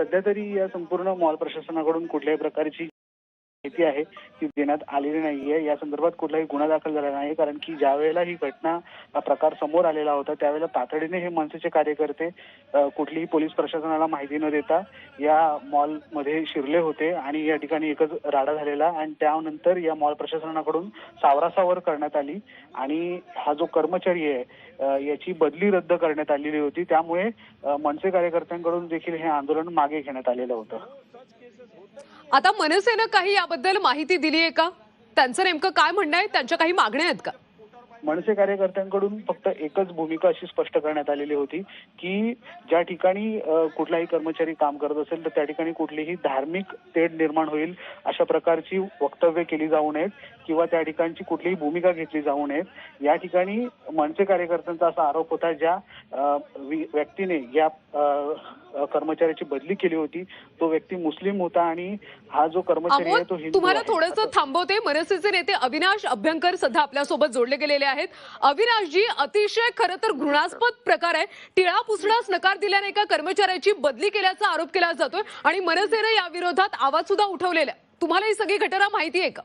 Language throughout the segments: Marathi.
सध्या तरी या संपूर्ण मॉल प्रशासनाकडून कुठल्याही प्रकारची माहिती आहे ती देण्यात आलेली नाहीये. या संदर्भात कुठलाही गुन्हा दाखल झाला नाही. कारण की ज्या वेळेला ही घटना प्रकार समोर आलेला होता त्यावेळेला तातडीने हे मनसेचे कार्यकर्ते कुठलीही पोलीस प्रशासनाला माहिती न देता या मॉलमध्ये शिरले होते आणि या ठिकाणी एकच राडा झालेला आणि त्यानंतर या मॉल प्रशासनाकडून सावरासावर करण्यात आली आणि हा जो कर्मचारी आहे याची बदली रद्द करण्यात आलेली होती. त्यामुळे मनसे कार्यकर्त्यांकडून देखील हे आंदोलन मागे घेण्यात आलेलं होतं. आता मनसेनं काही याबद्दल माहिती दिली आहे का? त्यांचं नेमकं काय म्हणणं आहे? त्यांच्या काही मागण्या आहेत का? मनसे कार्यकर्त्यांकडून फक्त एकच भूमिका अशी स्पष्ट करण्यात आलेली होती की ज्या ठिकाणी कुठलाही कर्मचारी काम करत असेल तर त्या ठिकाणी कुठलीही धार्मिक तेढ निर्माण होईल अशा प्रकारची वक्तव्य केली जाऊ नयेत किंवा त्या ठिकाणची कुठलीही भूमिका घेतली जाऊ नयेत या ठिकाणी मनसे कार्यकर्त्यांचा असा आरोप होता ज्या व्यक्तीने या कर्मचाऱ्याची बदली केली होती तो व्यक्ती मुस्लिम होता आणि हा जो कर्मचारी आहे तो हिंदू तुम्हाला. थोडंसं थांबवते मनसेचे नेते अविनाश अभ्यंकर सध्या आपल्यासोबत जोडले गेलेले आहेत. अविनाशजी अतिशय खरं तर घृणास्पद प्रकार आहे. टिळा पुसण्यास नकार दिल्याने एका कर्मचाऱ्याची बदली केल्याचा आरोप केला जातोय आणि मनसेनं या विरोधात आवाज सुद्धा उठवलेला. तुम्हाला ही सगळी घटना माहिती आहे का?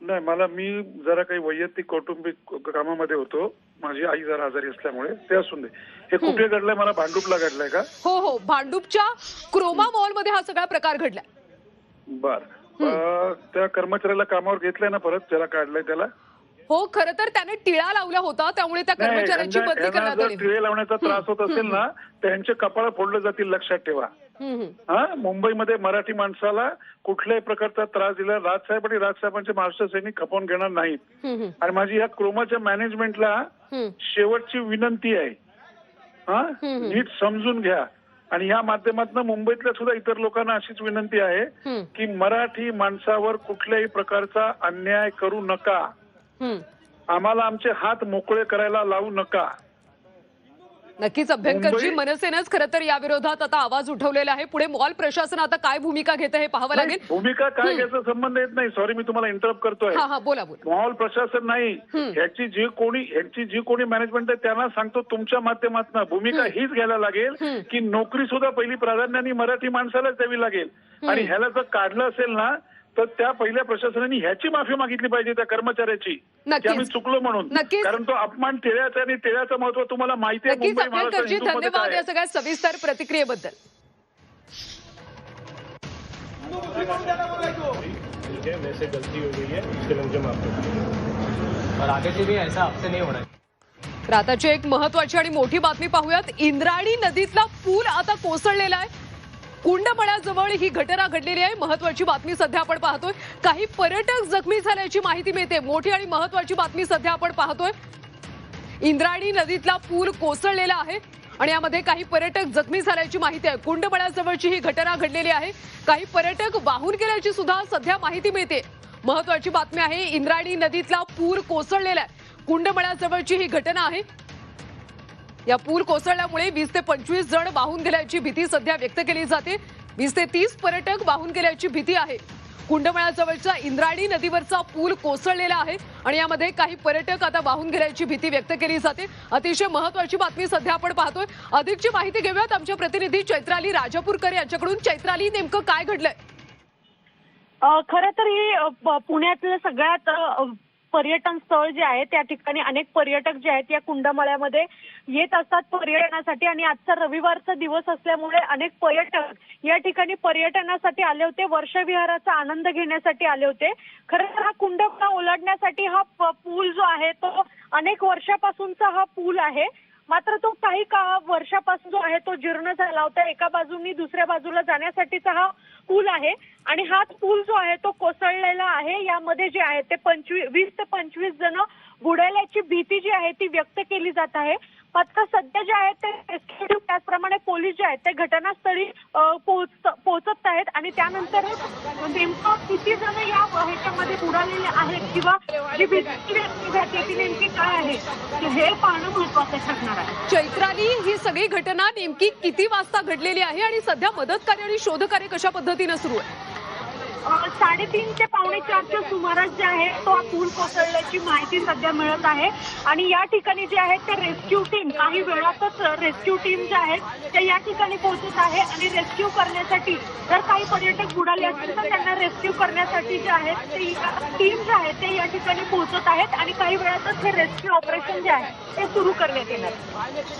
नाही मला मी जरा काही वैयक्तिक कौटुंबिक कामामध्ये होतो. माझी आई जरा आजारी असल्यामुळे ते असून दे. हे कुठे घडलंय? मला भांडूपला घडलंय का? हो हो. भांडूपच्या क्रोमा मॉलमध्ये हा सगळा प्रकार घडलाय. बर. त्या कर्मचाऱ्याला कामावर घेतलंय ना परत? ज्याला काढलंय त्याला? हो खरं तर त्याने टिळा लावला होता त्यामुळे त्या कर्मचाऱ्याची बदली करण्यात आली टिळे लावण्याचा त्रास होत असेल ना तर यांचे कपाळ फोडले जातील लक्षात ठेवा. हा मुंबईमध्ये मराठी माणसाला कुठल्याही प्रकारचा त्रास दिला राजसाहेब आणि राजसाहेबांचे महाराष्ट्र सैनिक खपवून घेणार नाहीत. आणि माझी या क्रोमाच्या मॅनेजमेंटला. शेवटची विनंती आहे हा. नीट समजून घ्या आणि या माध्यमातून मुंबईतल्या सुद्धा इतर लोकांना अशीच विनंती आहे. की मराठी माणसावर कुठल्याही प्रकारचा अन्याय करू नका. आम्हाला आमचे हात मोकळे करायला लावू नका. नक्कीच अभ्यंकरजी मनसेनंच खरं तर या विरोधात आता आवाज उठवलेला आहे. पुढे मॉल प्रशासन आता काय भूमिका घेतं हे पाहावं लागेल. भूमिका काय घ्यायचा संबंध येत नाही. सॉरी मी तुम्हाला इंटरप्ट करतोय. हा हा बोला बोला. मॉल प्रशासन नाही. ह्याची जी कोणी ह्याची जी कोणी मॅनेजमेंट आहे त्यांना सांगतो तुमच्या माध्यमातून. भूमिका हीच घ्यायला लागेल. की नोकरी सुद्धा पहिली प्राधान्याने मराठी माणसालाच द्यावी लागेल. आणि ह्याला जर काढलं असेल ना तर त्या पहिल्या प्रशासनाने ह्याची माफी मागितली पाहिजे त्या कर्मचाऱ्याची. की. आम्ही चुकलो म्हणून. नक्कीच. कारण तो अपमान टिळ्याचा आणि टिळ्याचं महत्त्व तुम्हाला माहिती आहे नक्कीच. मुंबई महाराष्ट्र अभ्यंकरजी हिंदूमध्ये धन्यवाद काय या आहे. सगळ्या सविस्तर प्रतिक्रियेबद्दल. ठीक है मेरे से गलती हो गई है उसके लिए मुझे माफ कर दीजिए और आगे से भी ऐसा आपसे नहीं होना है। तर आताची एक महत्वाची आणि मोठी बातमी पाहूयात. इंद्रायणी नदीतला पूल आता कोसळलेला आहे. कुंडमळ्याजवळ ही घटना घडलेली आहे. महत्वाची बातमी सध्या आपण पाहतोय. काही पर्यटक जखमी झाल्याची माहिती मिळते. मोठी आणि महत्वाची बातमी सध्या आपण पाहतोय. इंद्रायणी नदीतला पूर कोसळलेला आहे आणि यामध्ये काही पर्यटक जखमी झाल्याची माहिती आहे. कुंडमळ्याजवळची ही घटना घडलेली आहे. काही पर्यटक वाहून गेल्याची सुद्धा सध्या माहिती मिळते. महत्वाची बातमी आहे इंद्रायणी नदीतला पूर कोसळलेला आहे. कुंडमळ्याजवळची ही घटना आहे. या पूल कोसळल्यामुळे वीस ते पंचवीस जण वाहून गेल्याची भीती सध्या व्यक्त केली जाते. वीस ते तीस पर्यटक वाहून गेल्याची भीती आहे. कुंडमळाजवळच्या इंद्राणी नदीवरचा पूल कोसळलेला आहे आणि यामध्ये काही पर्यटक आता वाहून गेल्याची भीती व्यक्त केली जाते. अतिशय महत्वाची बातमी सध्या आपण पाहतोय. अधिकची माहिती घेऊयात आमच्या प्रतिनिधी चैत्राली राजापूरकर यांच्याकडून. चैत्राली नेमकं काय घडलंय? खरं तर हे पुण्यातलं सगळ्यात पर्यटन स्थळ जे आहे त्या ठिकाणी अनेक पर्यटक जे आहेत या कुंडमाळ्यामध्ये येत असतात पर्यटनासाठी. आणि आजचा रविवारचा दिवस असल्यामुळे अनेक पर्यटक या ठिकाणी पर्यटनासाठी आले होते. वर्षविहाराचा आनंद घेण्यासाठी आले होते. खरं तर हा कुंडमाळा ओलांडण्यासाठी हा पूल जो आहे तो अनेक वर्षापासूनचा हा पूल आहे. मात्र तो काही काळ वर्षापासून जो आहे तो जीर्ण झाला होता. एका बाजूनी दुसऱ्या बाजूला जाण्यासाठीचा हा पूल आहे आणि हाच पूल जो आहे तो कोसळलेला आहे. यामध्ये जे आहे ते पंचवीस वीस ते पंचवीस जण बुडायल्याची भीती जी आहे ती व्यक्त केली जात आहे. मात्र सध्या जे आहेत ते rescue त्याचप्रमाणे पोलीस जे आहेत ते घटनास्थळी पोहोच पोहोचत आहेत आणि त्यानंतर नेमकं किती जण या ह्याच्यामध्ये बुडालेले आहेत किंवा जी भीती झाली ती नेमकी काय आहे हे पाहणं महत्वाचं ठरणार आहे. चैत्राली ही सगळी घटना नेमकी किती वाजता घडलेली आहे आणि सध्या मदत कार्य आणि शोध कार्य कशा पद्धतीनं सुरू आहे? साडेतीन ते पावणे चारच्या सुमारास जे आहे तो हा पूल कोसळल्याची माहिती सध्या मिळत आहे. आणि या ठिकाणी जे आहे ते रेस्क्यू टीम काही वेळातच रेस्क्यू टीम जे आहेत ते या ठिकाणी पोहोचत आहे. आणि रेस्क्यू करण्यासाठी जर काही पर्यटक बुडाले असतील तर त्यांना रेस्क्यू करण्यासाठी जे आहेत ते टीम जे आहे ते या ठिकाणी पोहोचत आहेत. आणि काही वेळातच हे रेस्क्यू ऑपरेशन जे आहे ते सुरू करण्यात येणार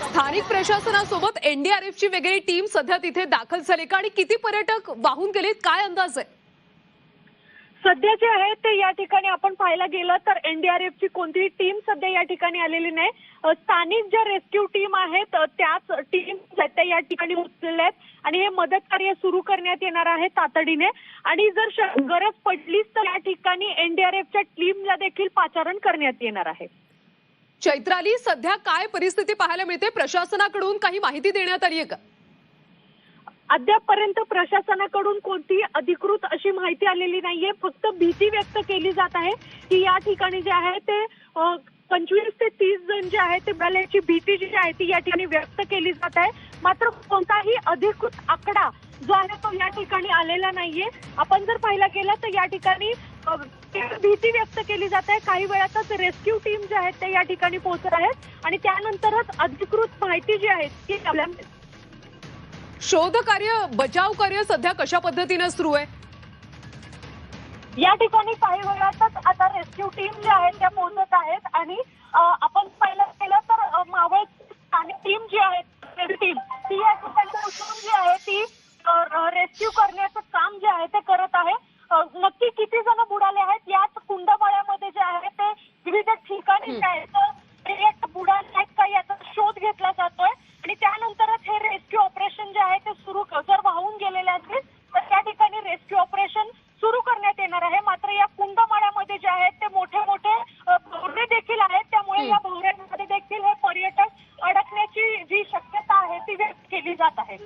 स्थानिक प्रशासनासोबत एनडीआरएफची वेगळी टीम सध्या तिथे दाखल झाली का? आणि किती पर्यटक वाहून गेलेत? काय अंदाज आहे? सध्या जे आहे ते या ठिकाणी आपण पाहायला गेलं तर एनडीआरएफची कोणतीही टीम सध्या या ठिकाणी आलेली नाही. स्थानिक ज्या रेस्क्यू टीम आहेत त्याच टीम त्या या ठिकाणी उचलल्या आहेत आणि हे मदत कार्य सुरू करण्यात येणार आहे तातडीने. आणि जर गरज पडलीच तर या ठिकाणी एनडीआरएफच्या टीमला देखील पाचारण करण्यात येणार आहे. चैत्राली सध्या काय परिस्थिती पाहायला मिळते? प्रशासनाकडून काही माहिती देण्यात आली आहे का? अद्यापपर्यंत प्रशासनाकडून कोणतीही अधिकृत अशी माहिती आलेली नाहीये. फक्त भीती व्यक्त केली जात आहे की या ठिकाणी जे आहे ते पंचवीस ते तीस जण जे आहे ते बुडाल्याची भीती जी आहे ती या ठिकाणी व्यक्त केली जात आहे. मात्र कोणताही अधिकृत आकडा जो आहे तो या ठिकाणी आलेला नाहीये. आपण जर पाहिला गेलं तर या ठिकाणी भीती व्यक्त केली जात आहे. काही वेळातच रेस्क्यू टीम जे आहेत ते या ठिकाणी पोहोचत आहेत. आणि त्यानंतरच अधिकृत माहिती जी आहे ती आपल्या शोध कार्य बचाव कार्य सध्या कशा पद्धतीनं सुरू आहे? या ठिकाणी काही वेळातच आता रेस्क्यू टीम ज्या आहेत त्या पोहोचत आहेत आणि आपण पाहिलं गेलं तर मावळ स्थानिक टीम जी आहे टीम ती या ठिकाणी उचलून जी आहे ती रेस्क्यू करण्याचं काम जे आहे ते करत आहे. नक्की किती जण बुडाले आहेत? याच कुंडमाळ्यामध्ये जे आहे ते विविध ठिकाणी जे आहे ते एक बुडाले आहेत का याचा शोध घेतला जातोय आणि त्यानंतरच हे रेस्क्यू ऑपरेशन जे आहे ते सुरू जर वाहून गेलेले असतील तर त्या ठिकाणी रेस्क्यू ऑपरेशन सुरू करण्यात येणार आहे मात्र या कुंडमाळ्यामध्ये जे आहेत ते मोठे मोठे अ, भोवरे देखील आहेत त्यामुळे या भोवऱ्यांमध्ये देखील हे पर्यटक अडकण्याची जी शक्यता आहे ती व्यक्त केली जात आहे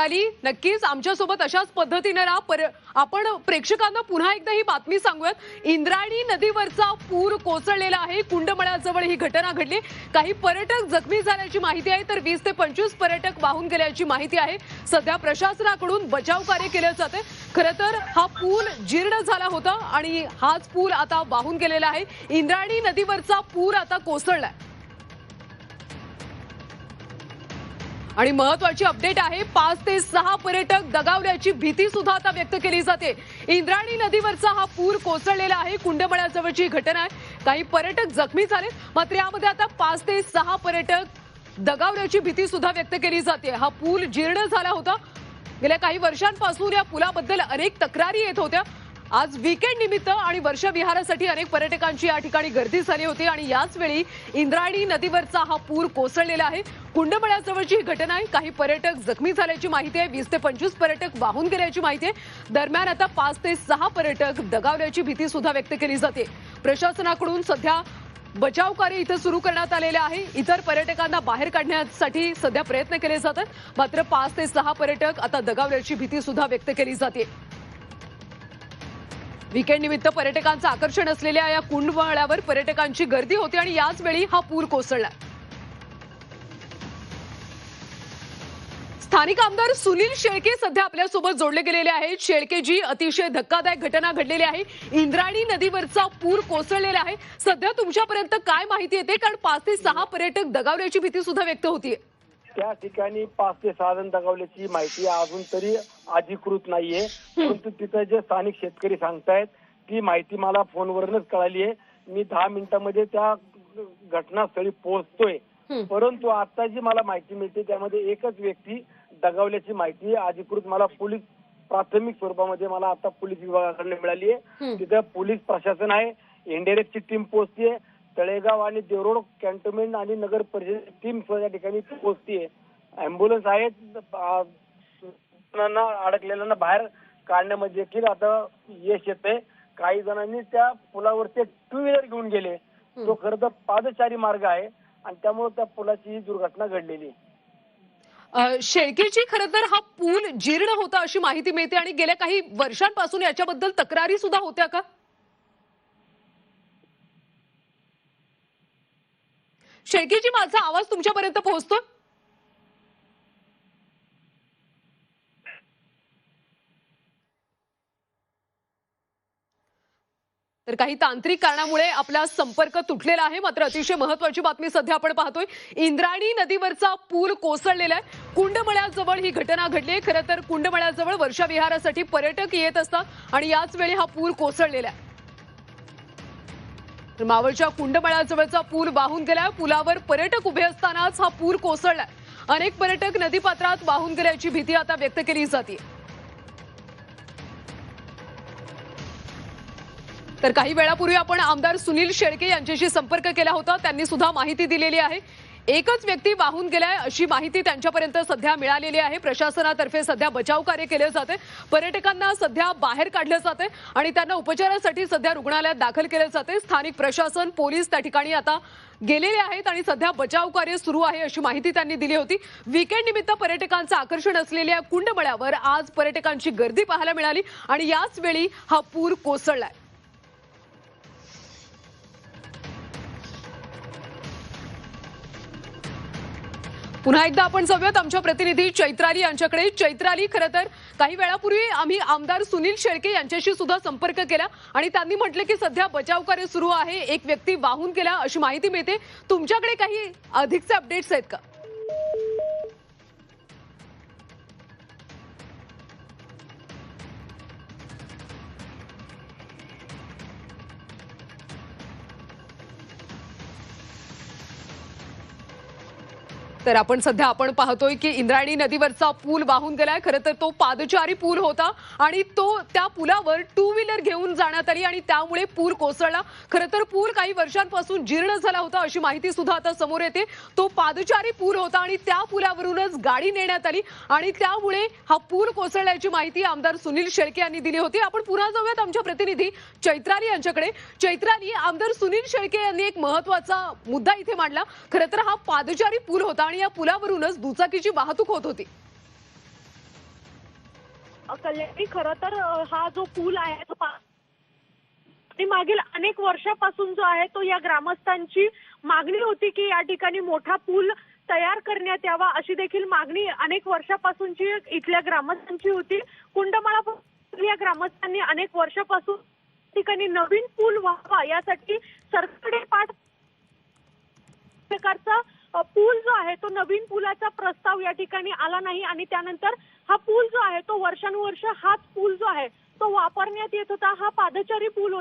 चैत्राली नक्कीच आमच्यासोबत अशाच पद्धतीनं राहा. पर आपण प्रेक्षकांना पुन्हा एकदा ही बातमी सांगूयात. इंद्रायणी नदीवरचा पूर कोसळलेला आहे. कुंडमळ्याजवळ ही घटना घडली. काही पर्यटक जखमी झाल्याची माहिती आहे तर वीस ते पंचवीस पर्यटक वाहून गेल्याची माहिती आहे. सध्या प्रशासनाकडून बचाव कार्य केलं जाते खरं तर हा पूल जीर्ण झाला होता आणि हाच पूल आता वाहून गेलेला आहे. इंद्रायणी नदीवरचा पूर आता कोसळलाय. आणि महत्वाची अपडेट आहे पाच ते सहा पर्यटक दगावल्याची भीती सुद्धा आता व्यक्त केली जाते. इंद्राणी नदीवरचा हा पूर कोसळलेला आहे कुंडमळ्याजवळची घटना आहे. काही पर्यटक जखमी झाले मात्र यामध्ये आता पाच ते सहा पर्यटक दगावल्याची भीती सुद्धा व्यक्त केली जाते. हा पूल जीर्ण झाला होता. गेल्या काही वर्षांपासून या पुलाबद्दल अनेक तक्रारी येत होत्या. आज वीकेंड निमित्त आणि वर्षविहारासाठी अनेक पर्यटकांची या ठिकाणी गर्दी झाली होती आणि याच वेळी इंद्रायणी नदीवरचा हा पूर कोसळलेला आहे. कुंडमळ्याजवळची ही घटना आहे. काही पर्यटक जखमी झाल्याची माहिती आहे. वीस ते पंचवीस पर्यटक वाहून गेल्याची माहिती आहे. दरम्यान आता पाच ते सहा पर्यटक दगावल्याची भीती सुद्धा व्यक्त केली जाते. प्रशासनाकडून सध्या बचाव कार्य इथं सुरू करण्यात आलेले आहे. इतर पर्यटकांना बाहेर काढण्यासाठी सध्या प्रयत्न केले जातात. मात्र पाच ते सहा पर्यटक आता दगावल्याची भीती सुद्धा व्यक्त केली जाते. वीकेंड निमित्त पर्यटकांचं आकर्षण असलेल्या या कुंडमाळ्यावर पर्यटकांची गर्दी होती आणि याच वेळी हा पूर कोसळला. स्थानिक आमदार सुनील शेळके सध्या आपल्यासोबत जोडले गेलेले आहेत. शेळकेजी अतिशय धक्कादायक घटना घडलेली आहे. इंद्रायणी नदीवरचा पूर कोसळलेला आहे. सध्या तुमच्यापर्यंत काय माहिती येते? कारण पाच ते सहा पर्यटक दगावल्याची भीती सुद्धा व्यक्त होतीये. त्या ठिकाणी पाच ते सहा जण दगावल्याची माहिती अजून तरी अधिकृत नाहीये. परंतु तिथं जे स्थानिक शेतकरी सांगतायत ती माहिती मला फोनवरूनच कळाली आहे मी दहा मिनिटांमध्ये त्या घटनास्थळी पोहोचतोय. परंतु आता जी मला माहिती मिळते त्यामध्ये एकच व्यक्ती दगावल्याची माहिती अधिकृत मला पोलीस प्राथमिक स्वरूपामध्ये मला आता पोलीस विभागाकडून मिळाली आहे. तिथं पोलीस प्रशासन आहे एनडीआरएफची टीम पोहोचतीये. तळेगाव आणि देवरोड कॅन्टोन्मेंट आणि नगर परिषद टीम या ठिकाणी पोहोचतीये अँब्युलन्स आहेत अडकलेल्यांना बाहेर काढण्यामध्ये देखील आता यश येते काही जणांनी त्या पुलावरचे टू व्हीलर घेऊन गेले. तो खरं तर पादचारी मार्ग आहे आणि त्यामुळे त्या पुलाची ही दुर्घटना घडलेली शेळकेची खरं तर हा पूल जीर्ण होता अशी माहिती मिळते आणि गेल्या काही वर्षांपासून याच्याबद्दल तक्रारी सुद्धा होत्या का? शेळकेजी माझा आवाज तुमच्यापर्यंत पोहोचतो तर काही तांत्रिक कारणामुळे आपला संपर्क तुटलेला आहे. मात्र अतिशय महत्वाची बातमी सध्या आपण पाहतोय. इंद्रायणी नदीवरचा पूल कोसळलेला आहे. कुंडमळ्याजवळ ही घटना घडली आहे. खरं तर कुंडमळ्याजवळ वर्षा विहारासाठी पर्यटक येत असतात आणि याच वेळी हा पूल कोसळलेला आहे. मावळच्या कुंडमळाजवळचा पूल वाहून गेलाय पुलावर पर्यटक उभे असतानाच हा पूल कोसळलाय अनेक पर्यटक नदीपात्रात वाहून गेल्याची भीती आता व्यक्त केली जाते. तर काही वेळापूर्वी आपण आमदार सुनील शेळके यांच्याशी संपर्क केला होता. त्यांनी सुद्धा माहिती दिलेली आहे. एकच व्यक्ती वाहून गेलाय अशी माहिती त्यांच्यापर्यंत सध्या मिळालेली आहे. प्रशासनातर्फे सध्या बचाव कार्य केले जाते. पर्यटकांना सध्या बाहेर काढलं जाते आणि त्यांना उपचारासाठी सध्या रुग्णालयात दाखल केले जाते. स्थानिक प्रशासन पोलीस त्या ठिकाणी आता गेलेले आहेत आणि सध्या बचाव कार्य सुरू आहे अशी माहिती त्यांनी दिली होती. विकेंड निमित्त पर्यटकांचं आकर्षण असलेल्या कुंडमळ्यावर आज पर्यटकांची गर्दी पाहायला मिळाली आणि याच वेळी हा पूर कोसळलाय. पुन्हा एकदा आपण जाऊयात. आमच्या प्रतिनिधी चैत्राली यांच्याकडे. चैत्राली खरं तर काही वेळापूर्वी आम्ही आमदार सुनील शेळके यांच्याशी सुद्धा संपर्क केला आणि त्यांनी म्हटलं की सध्या बचाव कार्य सुरू आहे. एक व्यक्ती वाहून गेला अशी माहिती मिळते. तुमच्याकडे काही अधिकचे अपडेट्स आहेत का? तर आपण सध्या आपण पाहतोय की इंद्रायणी नदीवरचा पूल वाहून गेलाय. खरं तर तो पादचारी पूल होता आणि तो त्या पुलावर टू व्हीलर घेऊन जाण्यात आली आणि त्यामुळे पूल कोसळला. खरं तर पूल काही वर्षांपासून जीर्ण झाला होता अशी माहिती सुद्धा आता समोर येते. तो पादचारी पूल होता आणि त्या पुलावरूनच गाडी नेण्यात आली आणि त्यामुळे हा पूल कोसळल्याची माहिती आमदार सुनील शेळके यांनी दिली होती. आपण पुन्हा जाऊयात आमच्या प्रतिनिधी चैत्राली यांच्याकडे. चैत्राली आमदार सुनील शेळके यांनी एक महत्त्वाचा मुद्दा इथे मांडला. खरं तर हा पादचारी पूल होता आणि या पुलावरूनच दुचाकीची वाहतूक होत होती. कल्याणी खरं तर हा जो पूल आहे तो मागील अनेक वर्षापासून जो आहे तो या ग्रामस्थांची मागणी होती की या ठिकाणी मोठा पूल तयार करण्यात यावा अशी देखील मागणी अनेक वर्षापासूनची इथल्या ग्रामस्थांची होती. कुंडमाळा या ग्रामस्थांनी अनेक वर्षापासून ठिकाणी नवीन पूल व्हावा यासाठी सरकडे पाठ प्रकारचा पूल जो आहे तो नवीन पुलाचा प्रस्ताव या ठिकाणी आला नाही आणि त्यानंतर हा पूल जो आहे तो वर्षानुवर्ष हाच पूल जो आहे तो वापरण्यात येत होता. हा पादचारी पूल